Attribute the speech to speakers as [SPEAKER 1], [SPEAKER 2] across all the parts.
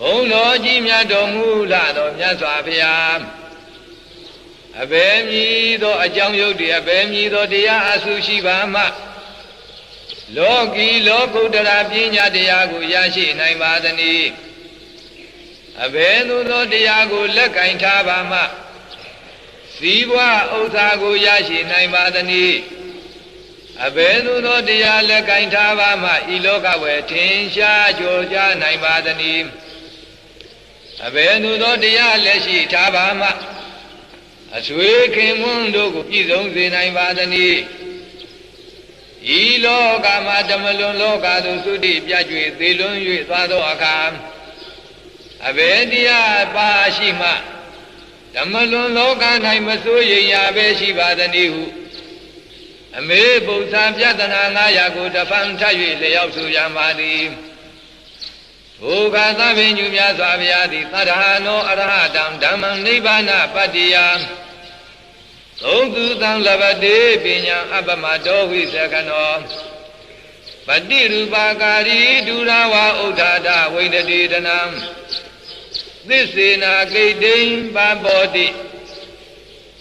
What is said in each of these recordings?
[SPEAKER 1] ဘုံတော်ကြီးမြတ်တော်မူလာတော်မြတ်စွာဘုရားအဘယ်မည်သောအကြောင်းယုတ်တွေအဘယ်မည်သောတရားအဆူရှိပါမှလောကီလောကုတ္တရာပညာတရားကိုရရှိနိုင်ပါသနည်းအဘယ်သို့သောတရားကိုလက်ကင်ထားပါမှစည်းဝါဥစ္စာကိုရရှိနိုင်ပါသနည်းအဘယ်သို့သောတရားလက်ကင်ထားပါမှဤလောကဝယ်ထင်ရှားကြော်ကြားနိုင်ပါသနည်း အဘယ်သို့သောတရားလက်ရှိထားပါမှအဆွေခင်မွန်းတို့ကိုပြည့်စုံစေနိုင်ပါသနည်းဤလောကမှာဓမ္မလွန်လောကသို့သုတိပြကြွေသေလွန်၍သွားသောအခါအဘယ်တရားပါရှိမှဓမ္မလွန်လောက၌မစိုးရိမ်ရပဲရှိပါသနည်းဟုအမေပု္ပ္ပာပြဒနာ900ကိုတဖန်ထပ်၍လျောက်ဆိုရပါသည် ဘုခာသဗ္ဗညုမြတ်စွာဘုရားသည်သတ္တဟနောအရဟတံဓမ္မံနိဗ္ဗာနပတ္တိယသုံးသူသံလဘတိပညာအပမတောဝိသကနောပတိရူပါကာရီဒုရဝဥဒ္ဓာဒဝိန္ဒတိတနံသစ္စေနာကိတ္တိံပပောတိ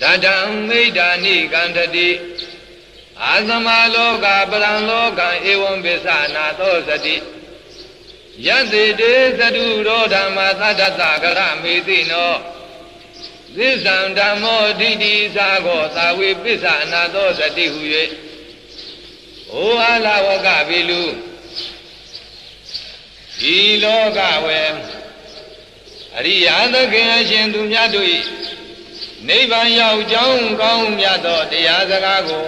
[SPEAKER 1] တတံမိဒ္ဓာနိကန္တတိအာသမလောကပရံလောကံဧဝံပိသနာသောစတိ ယသိတေသတုရောဓမ္မသတ္တတကရမေတိနောသစ္ဆံဓမ္မောဒိဋ္ဌိသာကောသာဝေပစ္ဆာနာသောစတိဟု၍ဩအာလဝကဘိလူဒီလောကဝေအရိယာသခင်အရှင်သူမြတ်တို့၏နိဗ္ဗာန်ရောက်ကြောင်းကောင်းမြတ်သောတရားစကားကို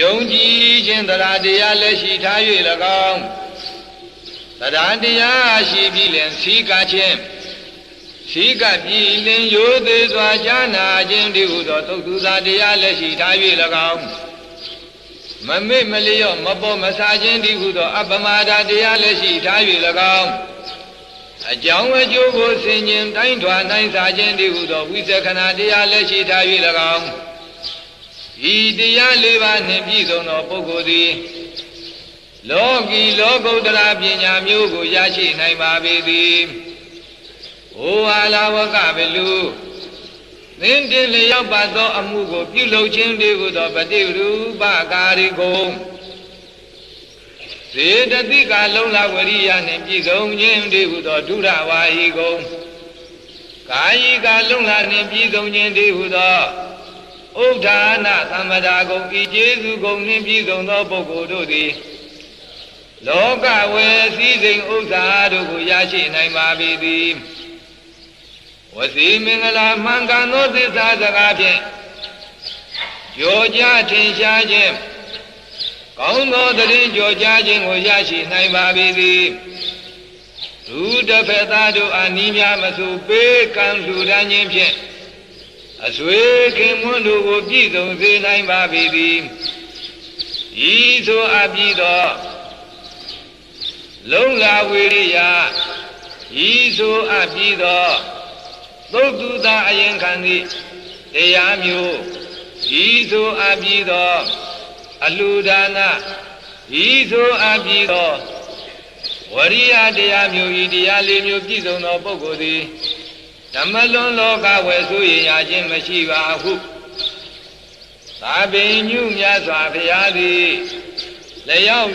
[SPEAKER 1] ယုံကြည်ခြင်းတရားတရားလက်ရှိထား၍၎င်း တရားတရားရှိပြီးလင်စီကခြင်းစီကပြည်လင်ရိုသေးစွာဈာနာခြင်းဒီဟုသောသုတ်သူသာတရားလက်ရှိထား၍၎င်းမမေ့မလျော့မပေါ်မဆာခြင်းဒီဟုသော အပမဒတရားလက်ရှိထား၍၎င်းအကြောင်းအကျိုးကိုဆင်ញင်တိုင်းထွာနိုင်စာခြင်းဒီဟုသောဝိသကနာတရားလက်ရှိထား၍၎င်းဤတရားလေးပါးနှင့်ပြည့်စုံသောပုဂ္ဂိုလ်သည် လောကီလောကုတ္တရာပညာမျိုးကိုရရှိနိုင်ပါပေသည်။ဩဝါလာဝကဘလူသင်တင်လျောက်ပါသောအမှုကို ပြုလုပ်ခြင်းတည်းဟုသောပฏิရူပကာရီကုံစေတသိကလုံလဝရိယနှင့်ပြည့်စုံခြင်းတည်းဟုသောဒုရဝါဟိကုံကာယီကလုံလနှင့်ပြည့်စုံခြင်းတည်းဟုသောဥဒ္ဒါနသမ္မဒါဂုံဤကျေစုဂုံနှင့်ပြည့်စုံသောပုဂ္ဂိုလ်တို့သည် လောကဝေစည်းစိမ်ဥစ္စာတို့ကိုရရှိနိုင်ပါပေသည်ဝစီမင်္ဂလာမှန်ကန်သောသစ္စာစကားဖြင့်ကြောကြထင်ရှားခြင်းကောင်းသောတရင်ကြောကြားခြင်းကိုရရှိနိုင်ပါပေသည်လူတစ်ဖက်သားတို့အာနီးများမဆိုပေးကံလူဒန်းခြင်းဖြင့်အဆွေခင်မွန်းတို့ကိုပြည့်စုံစေနိုင်ပါပေသည်ဤသို့အပ်ပြီးတော့ လုံလာဝေရိယဤသို့အပ်ပြီးတော့သုတ်တုသာအရင်ခံသည့်တရားမျိုးဤသို့အပ်ပြီးတော့အလူဒါနဤသို့အပ်ပြီးတော့ဝရိယတရားမျိုးဤတရားလေးမျိုးပြည့်စုံသောပုဂ္ဂိုလ်သည်ဓမ္မလွန်လောကဝယ်ဆိုရင်ရခြင်းမရှိပါဟုသာပင်ညုမြတ်စွာဘုရားသည်လျောက်